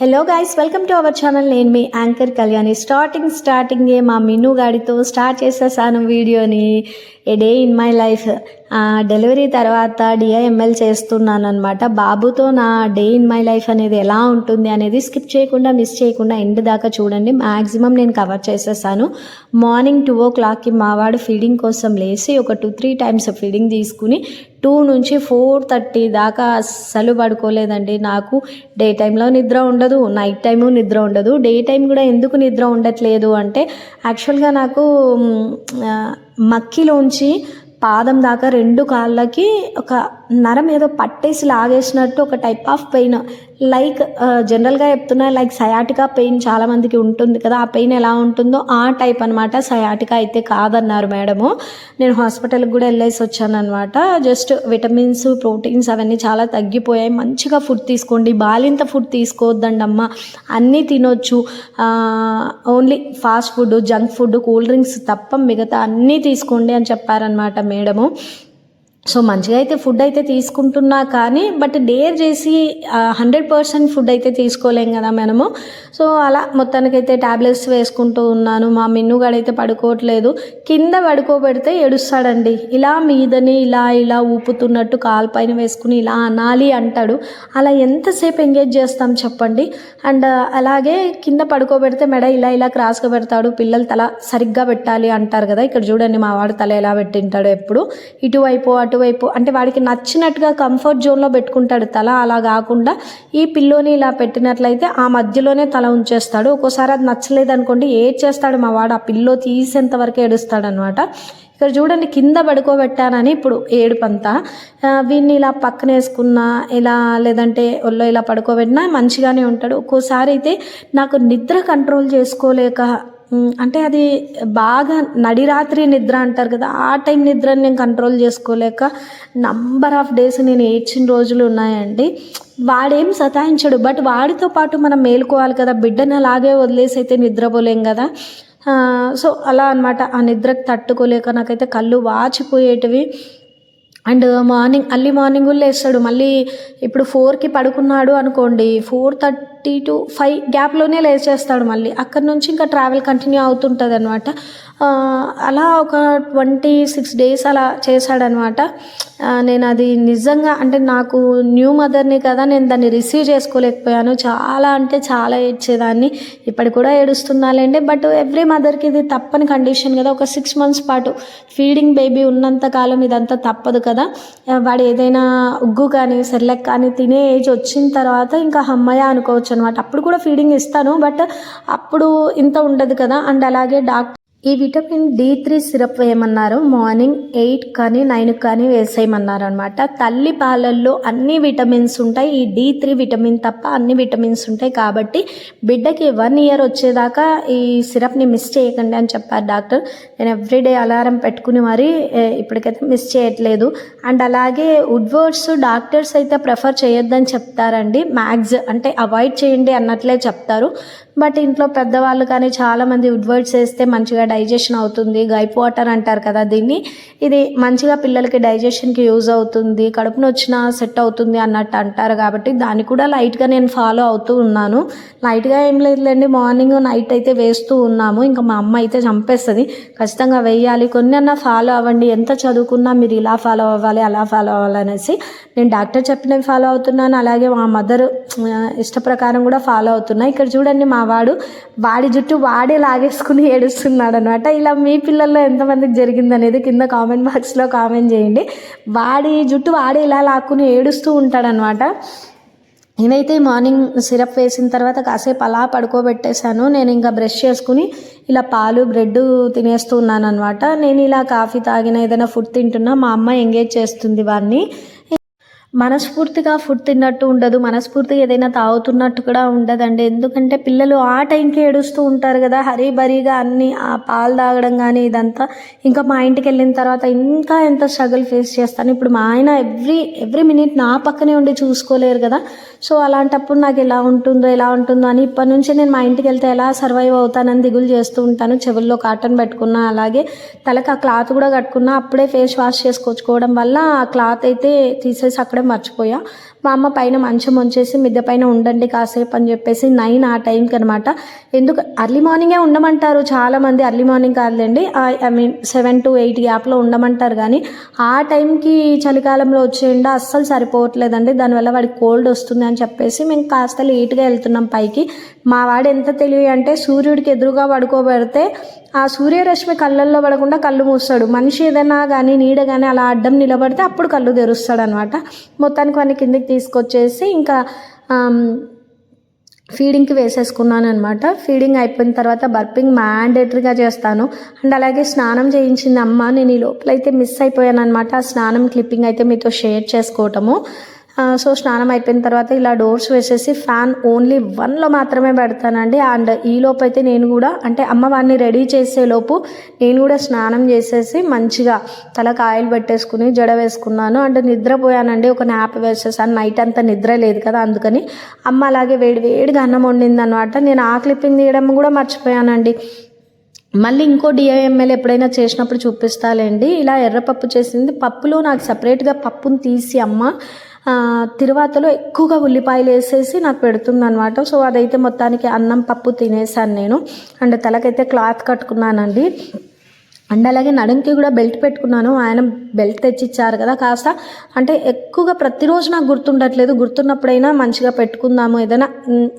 Hello guys welcome to our channel నేను మీ anchor Kalyani. Starting స్టార్టింగే మా మిన్ను గాడితో స్టార్ట్ చేసేసాను వీడియోని. A day in my life delivery తర్వాత డిఐఎంఎల్ చేస్తున్నాను అనమాట బాబుతో నా డే ఇన్ మై లైఫ్ అనేది ఎలా ఉంటుంది అనేది స్కిప్ చేయకుండా మిస్ చేయకుండా ఎండ్ దాకా చూడండి. మ్యాక్సిమం నేను కవర్ చేసేసాను. మార్నింగ్ టూ ఓ క్లాక్కి మావాడు ఫీడింగ్ కోసం లేచి ఒక టూ త్రీ టైమ్స్ ఫీడింగ్ తీసుకుని టూ నుంచి ఫోర్ థర్టీ దాకా అస్సలు పడుకోలేదండి. నాకు డే టైంలో నిద్ర ఉండదు నైట్ టైము నిద్ర ఉండదు. డే టైం కూడా ఎందుకు నిద్ర ఉండట్లేదు అంటే యాక్చువల్గా నాకు మక్కిలోంచి పాదం దాకా రెండు కాళ్ళకి ఒక నరం ఏదో పట్టేసి లాగేసినట్టు ఒక టైప్ ఆఫ్ పెయిన్. లైక్ జనరల్గా uh, చెప్తున్నా లైక్ సయాటికా పెయిన్ చాలామందికి ఉంటుంది కదా. ఆ పెయిన్ ఎలా ఉంటుందో ఆ టైప్ అనమాట సయాటికా అయితే కాదన్నారు మేడము. నేను హాస్పిటల్కి కూడా వెళ్ళేసి వచ్చాను అనమాట జస్ట్ విటమిన్స్ ప్రోటీన్స్ అవన్నీ చాలా తగ్గిపోయాయి. మంచిగా ఫుడ్ తీసుకోండి. బాలింత ఫుడ్ తీసుకోవద్దండి అమ్మ. అన్నీ తినొచ్చు. Only fast food junk food cool drinks తప్ప మిగతా అన్నీ తీసుకోండి అని చెప్పారనమాట మేడము. సో మంచిగా అయితే ఫుడ్ అయితే తీసుకుంటున్నా కానీ బట్ డేర్ చేసి హండ్రెడ్ పర్సెంట్ ఫుడ్ అయితే తీసుకోలేం కదా మనము. సో అలా మొత్తానికైతే ట్యాబ్లెట్స్ వేసుకుంటూ ఉన్నాను. మా మిన్నుగాడైతే పడుకోవట్లేదు. కింద పడుకోబెడితే ఏడుస్తాడండి. ఇలా మీదని ఇలా ఇలా ఊపుతున్నట్టు కాలు పైన వేసుకుని ఇలా అనాలి అంటాడు. అలా ఎంతసేపు ఎంగేజ్ చేస్తాం చెప్పండి? అండ్ అలాగే కింద పడుకోబెడితే మెడ ఇలా ఇలా క్రాస్గా పెడతాడు. పిల్లలు తల సరిగ్గా పెట్టాలి అంటారు కదా. ఇక్కడ చూడండి మా వాడు తల ఎలా పెట్టింటాడు ఎప్పుడు. ఇటువైపు అటువైపు అంటే వాడికి నచ్చినట్టుగా కంఫర్ట్ జోన్లో పెట్టుకుంటాడు తల. అలా కాకుండా ఈ పిల్లోని ఇలా పెట్టినట్లయితే ఆ మధ్యలోనే తల ఉంచేస్తాడు. ఒక్కోసారి అది నచ్చలేదు అనుకోండి ఏ చేస్తాడు మా వాడు? ఆ పిల్లో తీసేంత వరకు ఏడుస్తాడు అనమాట ఇక్కడ చూడండి కింద పడుకోబెట్టానని ఇప్పుడు ఏడుపంతా. వీడిని ఇలా పక్కన వేసుకున్నా ఇలా లేదంటే ఒళ్ళో ఇలా పడుకోబెట్టినా మంచిగానే ఉంటాడు. ఒక్కోసారి అయితే నాకు నిద్ర కంట్రోల్ చేసుకోలేక అంటే అది బాగా నడిరాత్రి నిద్ర అంటారు కదా ఆ టైం నిద్రని నేను కంట్రోల్ చేసుకోలేక నంబర్ ఆఫ్ డేస్ నేను ఏడ్చిన రోజులు ఉన్నాయండి. వాడేం సతాయించడు బట్ వాడితో పాటు మనం మేలుకోవాలి కదా బిడ్డను అలాగే వదిలేసి అయితే నిద్రపోలేం కదా. సో అలా అన్నమాట ఆ నిద్రకు తట్టుకోలేక నాకైతే కళ్ళు వాచిపోయేటివి. అండ్ మార్నింగ్ అర్లీ మార్నింగ్ లేస్తాడు మళ్ళీ ఇప్పుడు ఫోర్కి పడుకున్నాడు అనుకోండి ఫోర్ థర్టీ టు ఫైవ్ గ్యాప్లోనే లేచేస్తాడు మళ్ళీ. అక్కడ నుంచి ఇంకా ట్రావెల్ కంటిన్యూ అవుతుంటుంది అనమాట అలా ఒక ట్వంటీ సిక్స్ డేస్ అలా చేశాడనమాట నేను అది నిజంగా అంటే నాకు న్యూ మదర్ని కదా నేను దాన్ని రిసీవ్ చేసుకోలేకపోయాను. చాలా అంటే చాలా ఏడ్చేదాన్ని. ఇప్పటికి కూడా ఏడుస్తున్నాలేండి. బట్ ఎవ్రీ మదర్కి ఇది తప్పని కండిషన్ కదా. ఒక సిక్స్ మంత్స్ పాటు ఫీడింగ్ బేబీ ఉన్నంత కాలం ఇదంతా తప్పదు కదా. వాడు ఏదైనా ఉగ్గు కానీ సెర్లెక్ కానీ తినే ఏజ్ వచ్చిన తర్వాత ఇంకా అమ్మయ్య అనుకోవచ్చు. అనమాట. అప్పుడు కూడా ఫీడింగ్ ఇస్తాను బట్ అప్పుడు ఇంత ఉండదు కదా. అండ్ అలాగే డాక్టర్ ఈ విటమిన్ డి త్రీ సిరప్ వేయమన్నారు. మార్నింగ్ ఎయిట్ కానీ నైన్ కానీ వేసేయమన్నారు అనమాట తల్లి పాలల్లో అన్ని విటమిన్స్ ఉంటాయి. ఈ డి త్రీ విటమిన్ తప్ప అన్ని విటమిన్స్ ఉంటాయి కాబట్టి బిడ్డకి వన్ ఇయర్ వచ్చేదాకా ఈ సిరప్ని మిస్ చేయకండి అని చెప్పారు డాక్టర్. నేను ఎవ్రీడే అలారం పెట్టుకుని మరీ ఇప్పటికైతే మిస్ చేయట్లేదు. అండ్ అలాగే వుడ్వర్డ్స్ డాక్టర్స్ అయితే ప్రిఫర్ చేయొద్దని చెప్తారండి. మ్యాగ్స్ అంటే అవాయిడ్ చేయండి అన్నట్లే చెప్తారు. బట్ ఇంట్లో పెద్దవాళ్ళు కానీ చాలామంది ఉడ్వర్డ్స్ వేస్తే మంచిగా డైజెషన్ అవుతుంది. గైప్ వాటర్ అంటారు కదా దీన్ని. ఇది మంచిగా పిల్లలకి డైజెషన్కి యూజ్ అవుతుంది. కడుపు వచ్చిన సెట్ అవుతుంది అన్నట్టు అంటారు కాబట్టి దాన్ని కూడా లైట్గా నేను ఫాలో అవుతూ ఉన్నాను. లైట్గా ఏం లేదులేండి. మార్నింగ్ నైట్ అయితే వేస్తూ ఉన్నాము. ఇంకా మా అమ్మ అయితే చంపేస్తుంది. ఖచ్చితంగా వేయాలి. కొన్ని అన్న ఫాలో అవ్వండి. ఎంత చదువుకున్నా మీరు ఇలా ఫాలో అవ్వాలి అలా ఫాలో అవ్వాలి అనేసి నేను డాక్టర్ చెప్పినవి ఫాలో అవుతున్నాను. అలాగే మా మదర్ ఇష్ట ప్రకారం కూడా ఫాలో అవుతున్నా. ఇక్కడ చూడండి మా వాడు వాడి జుట్టు వాడే లాగేసుకుని ఏడుస్తున్నాడు అనమాట ఇలా మీ పిల్లల్లో ఎంతమందికి జరిగింది అనేది కింద కామెంట్ బాక్స్లో కామెంట్ చేయండి. వాడి జుట్టు వాడే ఇలా లాక్కుని ఏడుస్తూ ఉంటాడనమాట నేనైతే మార్నింగ్ సిరప్ వేసిన తర్వాత కాసేపు అలా పడుకోబెట్టేశాను. నేను ఇంకా బ్రష్ చేసుకుని ఇలా పాలు బ్రెడ్ తినేస్తూ ఉన్నాను అనమాట నేను ఇలా కాఫీ తాగిన ఏదైనా ఫుడ్ తింటున్నా మా అమ్మ ఎంగేజ్ చేస్తుంది వాడిని. మనస్ఫూర్తిగా ఫుడ్ తిన్నట్టు ఉండదు మనస్ఫూర్తిగా ఏదైనా తాగుతున్నట్టు కూడా ఉండదండి. ఎందుకంటే పిల్లలు ఆ టైంకి ఏడుస్తూ ఉంటారు కదా హరీ బరీగా అన్ని ఆ పాలు తాగడం కానీ ఇదంతా. ఇంకా మా ఇంటికి వెళ్ళిన తర్వాత ఇంకా ఎంత స్ట్రగుల్ ఫేస్ చేస్తాను. ఇప్పుడు మా ఆయన ఎవ్రీ ఎవ్రీ మినిట్ నా పక్కనే ఉండి చూసుకోలేరు కదా. సో అలాంటప్పుడు నాకు ఎలా ఉంటుందో ఎలా ఉంటుందో అని ఇప్పటి నుంచి నేను మా ఇంటికి వెళ్తే ఎలా సర్వైవ్ అవుతానని దిగులు చేస్తూ ఉంటాను. చెవుల్లో కాటన్ పెట్టుకున్నా అలాగే తలకి ఆ క్లాత్ కూడా కట్టుకున్నా అప్పుడే ఫేస్ వాష్ చేసుకొచ్చుకోవడం వల్ల ఆ క్లాత్ అయితే తీసేసి అక్కడ మర్చిపోయా. మా అమ్మ పైన మంచం ఉంచేసి మిద్దె పైన ఉండండి కాసేపు అని చెప్పేసి నైన్ ఆ టైంకి అనమాట ఎందుకు అర్లీ మార్నింగే ఉండమంటారు చాలామంది అర్లీ మార్నింగ్ కాదులేండి. I mean seven to eight గ్యాప్లో ఉండమంటారు కానీ ఆ టైంకి చలికాలంలో వచ్చేయండి అస్సలు సరిపోవట్లేదండి. దానివల్ల వాడికి కోల్డ్ వస్తుంది అని చెప్పేసి మేము కాస్త లేట్గా వెళ్తున్నాం పైకి. మా వాడు ఎంత తెలివి అంటే సూర్యుడికి ఎదురుగా పడుకోబెడితే ఆ సూర్యరశ్మి కళ్ళల్లో పడకుండా కళ్ళు మూస్తాడు. మనిషి ఏదైనా కానీ నీడ కానీ అలా అడ్డం నిలబడితే అప్పుడు కళ్ళు తెరుస్తాడు అనమాట మొత్తానికి వాడిని కిందకి తీసుకొచ్చేసి ఇంకా ఫీడింగ్కి వేసేసుకున్నాను అనమాట ఫీడింగ్ అయిపోయిన తర్వాత బర్పింగ్ మ్యాండేటరీగా చేస్తాను. అండ్ అలాగే స్నానం చేయించింది అమ్మ. నేను ఈ లోపలైతే మిస్ అయిపోయాను అనమాట ఆ స్నానం క్లిప్పింగ్ అయితే మీతో షేర్ చేసుకోవటము. సో స్నానం అయిపోయిన తర్వాత ఇలా డోర్స్ వేసేసి ఫ్యాన్ ఓన్లీ వన్లో మాత్రమే పెడతానండి. అండ్ ఈ లోపు అయితే నేను కూడా అంటే అమ్మ వాడిని రెడీ చేసే లోపు నేను కూడా స్నానం చేసేసి మంచిగా తలకు ఆయిల్ పెట్టేసుకుని జడ వేసుకున్నాను. అండ్ నిద్రపోయానండి ఒక నాప్ వేసేసాను. నైట్ అంతా నిద్ర లేదు కదా అందుకని అమ్మ అలాగే వేడి వేడిగా అన్నం వండింది అనమాట నేను ఆ క్లిప్పింగ్ తీయడం కూడా మర్చిపోయానండి. మళ్ళీ ఇంకో డిఐఎంఎల్ ఎప్పుడైనా చేసినప్పుడు చూపిస్తాలేండి. ఇలా ఎర్రపప్పు చేసింది పప్పులో నాకు సపరేట్గా పప్పును తీసి అమ్మ తిరువాతలో ఎక్కువగా ఉల్లిపాయలు వేసేసి నాకు పెడుతుందనమాట సో అదైతే మొత్తానికి అన్నం పప్పు తినేసాను నేను. అండ్ తలకైతే క్లాత్ కట్టుకున్నానండి. అండ్ అలాగే నడుంకి కూడా బెల్ట్ పెట్టుకున్నాను. ఆయన బెల్ట్ తెచ్చిచ్చారు కదా. కాస్త అంటే ఎక్కువగా ప్రతిరోజు నాకు గుర్తుండట్లేదు. గుర్తున్నప్పుడైనా మంచిగా పెట్టుకుందాము ఏదైనా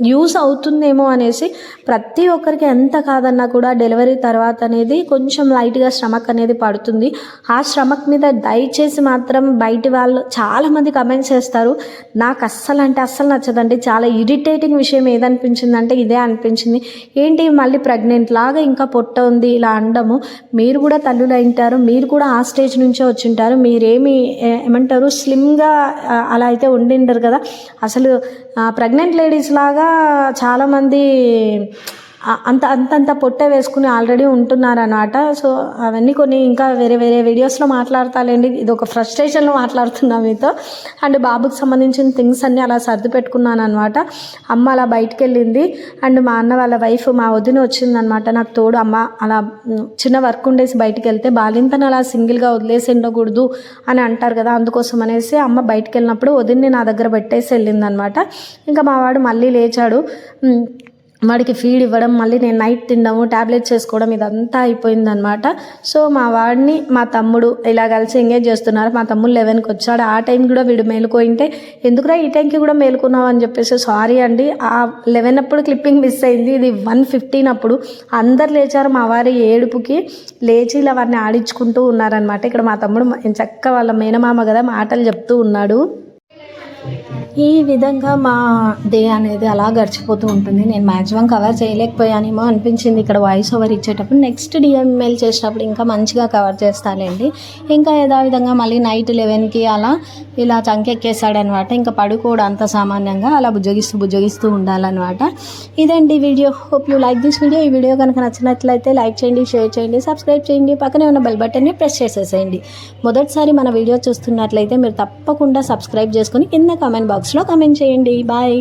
యూస్ అవుతుందేమో అనేసి ప్రతి ఒక్కరికి ఎంత కాదన్నా కూడా డెలివరీ తర్వాత అనేది కొంచెం లైట్గా స్టమక్ అనేది పడుతుంది. ఆ స్టమక్ మీద దయచేసి మాత్రం బయటి వాళ్ళు చాలామంది కమెంట్స్ చేస్తారు. నాకు అస్సలు అంటే అస్సలు నచ్చదండి. చాలా ఇరిటేటింగ్ విషయం ఏదనిపించిందంటే ఇదే అనిపించింది. ఏంటి మళ్ళీ ప్రెగ్నెంట్ లాగా ఇంకా పొట్ట ఉంది ఇలా అనడము మీరు కూడా తల్లులు అయింటారు మీరు కూడా ఆ స్టేజ్ నుంచే వచ్చింటారు. మీరేమి ఏమంటారు స్లిమ్గా అలా అయితే ఉండిండరు కదా. అసలు ప్రెగ్నెంట్ లేడీస్ లాగా చాలామంది అంత అంతంత పొట్ట వేసుకుని ఆల్రెడీ ఉంటున్నారనమాట సో అవన్నీ కొన్ని ఇంకా వేరే వేరే వీడియోస్లో మాట్లాడతాలేండి. ఇది ఒక ఫ్రస్ట్రేషన్లో మాట్లాడుతున్నా మీతో. అండ్ బాబుకి సంబంధించిన థింగ్స్ అన్నీ అలా సర్ది పెట్టుకున్నాను అనమాట అమ్మ అలా బయటికి వెళ్ళింది అండ్ మా అన్న వాళ్ళ వైఫ్ మా వదిన వచ్చిందనమాట నాకు తోడు అమ్మ అలా చిన్న వర్క్ ఉండేసి బయటికి వెళ్తే బాలింతను అలా సింగిల్గా వదిలేసి ఉండకూడదు అని అంటారు కదా అందుకోసం అనేసి అమ్మ బయటికి వెళ్ళినప్పుడు వదిన్ని నా దగ్గర పెట్టేసి వెళ్ళిందనమాట ఇంకా మా వాడు మళ్ళీ లేచాడు. వాడికి ఫీడ్ ఇవ్వడం మళ్ళీ నేను నైట్ తినడము ట్యాబ్లెట్ చేసుకోవడం ఇదంతా అయిపోయిందనమాట సో మా వాడిని మా తమ్ముడు ఇలా కలిసి ఎంగేజ్ చేస్తున్నారు. మా తమ్ముడు లెవెన్కి వచ్చాడు. ఆ టైం కూడా వీడు మేలుకోయింటే ఎందుకురా ఈ టైంకి కూడా మేలుకున్నావు? అని చెప్పేసి సారీ అండి ఆ లెవెన్ అప్పుడు క్లిప్పింగ్ మిస్ అయింది. ఇది వన్ ఫిఫ్టీన్ అప్పుడు. అందరు లేచారు మా వారి ఏడుపుకి. లేచి ఇలా వారిని ఆడించుకుంటూ ఉన్నారనమాట ఇక్కడ మా తమ్ముడు చక్క వాళ్ళ మేనమామ కదా మాటలు చెప్తూ ఉన్నాడు. ఈ విధంగా మా డే అనేది అలా గడిచిపోతూ ఉంటుంది. నేను మ్యాక్సిమం కవర్ చేయలేకపోయానేమో అనిపించింది ఇక్కడ వాయిస్ ఓవర్ ఇచ్చేటప్పుడు. నెక్స్ట్ డిఎంఎల్ చేసేటప్పుడు ఇంకా మంచిగా కవర్ చేస్తానండి ఇంకా యథావిధంగా మళ్ళీ నైట్ లెవెన్కి అలా ఇలా చంకెక్కేసాడనమాట ఇంకా పడుకోవడం అంత సామాన్యంగా. అలా బుజ్జగిస్తూ బుజ్జగిస్తూ ఉండాలన్నమాట. ఇదండి video. Hope you like this video ఈ వీడియో కనుక నచ్చినట్లయితే లైక్ చేయండి షేర్ చేయండి సబ్స్క్రైబ్ చేయండి. పక్కనే ఉన్న బెల్ బటన్ని ప్రెస్ చేసేసేయండి. మొదటిసారి మన వీడియో చూస్తున్నట్లయితే మీరు తప్పకుండా సబ్స్క్రైబ్ చేసుకొని కింద కామెంట్ బాక్స్లో కామెంట్ చేయండి. బాయ్.